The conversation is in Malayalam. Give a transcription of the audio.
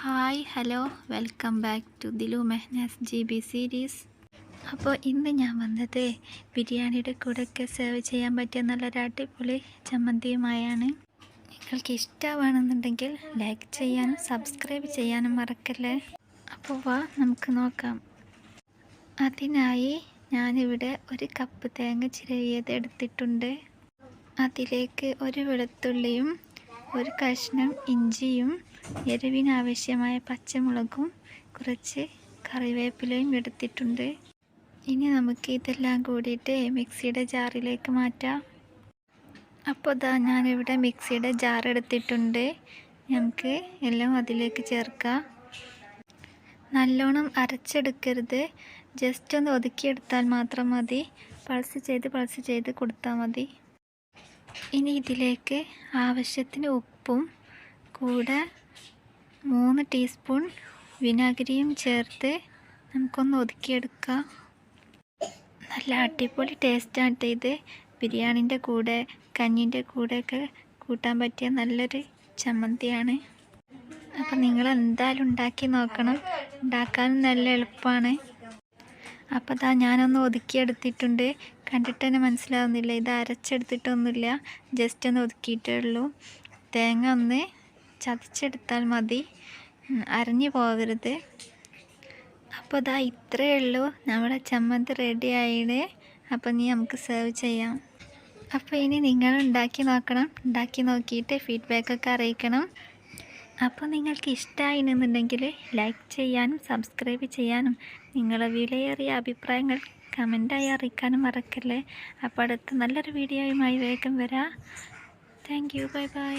Hi hello welcome back to Dilu Mehnaz ji B series അപ്പോൾ ഇന്ന് ഞാൻ വന്നത് ബിരിയാണിയുടെ കൂടെയൊക്കെ സെർവ് ചെയ്യാൻ പറ്റിയ നല്ലൊരു അടിപൊളി ചമ്മന്തിയുമായാണ്. നിങ്ങൾക്ക് ഇഷ്ടമാണെന്നുണ്ടെങ്കിൽ ലൈക്ക് ചെയ്യാനും സബ്സ്ക്രൈബ് ചെയ്യാനും മറക്കല്ലേ? അപ്പോൾ വാ നമുക്ക് നോക്കാം. അതിനായി ഞാനിവിടെ ഒരു കപ്പ് തേങ്ങ ചിരവിയത് എടുത്തിട്ടുണ്ട്. അതിലേക്ക് ഒരു വെളുത്തുള്ളിയും ഒരു കഷ്ണം ഇഞ്ചിയും എരിവിനാവശ്യമായ പച്ചമുളകും കുറച്ച് കറിവേപ്പിലയും എടുത്തിട്ടുണ്ട്. ഇനി നമുക്ക് ഇതെല്ലാം കൂടിയിട്ട് മിക്സിയുടെ ജാറിലേക്ക് മാറ്റാം. അപ്പോൾ ഇതാ ഞാനിവിടെ മിക്സിയുടെ ജാർ എടുത്തിട്ടുണ്ട്. നമുക്ക് എല്ലാം അതിലേക്ക് ചേർക്കാം. നല്ലോണം അരച്ചെടുക്കരുത്. ജസ്റ്റ് ഒന്ന് ഒതുക്കിയെടുത്താൽ മാത്രം മതി. പൾസ് ചെയ്ത് പൾസ് ചെയ്ത് കൊടുത്താൽ മതി. ഇനി ഇതിലേക്ക് ആവശ്യത്തിന് ഉപ്പും കൂടെ മൂന്ന് ടീസ്പൂൺ വിനാഗിരിയും ചേർത്ത് നമുക്കൊന്ന് ഒതുക്കിയെടുക്കാം. നല്ല അടിപൊളി ടേസ്റ്റാണ് ഇത്. ബിരിയാണിന്റെ കൂടെ കഞ്ഞിന്റെ കൂടെയൊക്കെ കൂട്ടാൻ പറ്റിയ നല്ലൊരു ചമ്മന്തിയാണ്. അപ്പം നിങ്ങൾ എന്തായാലും ഉണ്ടാക്കി നോക്കണം. ഉണ്ടാക്കാനും നല്ല എളുപ്പമാണ്. അപ്പോൾ അതാ ഞാനൊന്ന് ഒതുക്കിയെടുത്തിട്ടുണ്ട്. കണ്ടിട്ട് തന്നെ മനസ്സിലാവുന്നില്ല. ഇത് അരച്ചെടുത്തിട്ടൊന്നുമില്ല. ജസ്റ്റ് ഒന്ന് ഒതുക്കിയിട്ടേ ഉള്ളൂ. തേങ്ങ ഒന്ന് ചതച്ചെടുത്താൽ മതി. അരഞ്ഞു പോകരുത്. അപ്പോൾ അതാ ഇത്രയേ ഉള്ളൂ. നമ്മുടെ ചമ്മന്തി റെഡി ആയിട്ട് അപ്പോൾ നീ നമുക്ക് സെർവ് ചെയ്യാം. അപ്പോൾ ഇനി നിങ്ങൾ ഉണ്ടാക്കി നോക്കണം. ഉണ്ടാക്കി നോക്കിയിട്ട് ഫീഡ്ബാക്കൊക്കെ അറിയിക്കണം. അപ്പോൾ നിങ്ങൾക്ക് ഇഷ്ടമായിരുന്നുണ്ടെങ്കിൽ ലൈക്ക് ചെയ്യാനും സബ്സ്ക്രൈബ് ചെയ്യാനും നിങ്ങളെ വിലയേറിയ അഭിപ്രായങ്ങൾ കമന്റായി അറിയിക്കാനും മറക്കല്ലേ. അപ്പോൾ അടുത്ത നല്ലൊരു വീഡിയോയുമായി വേഗം വരാം. Thank you bye bye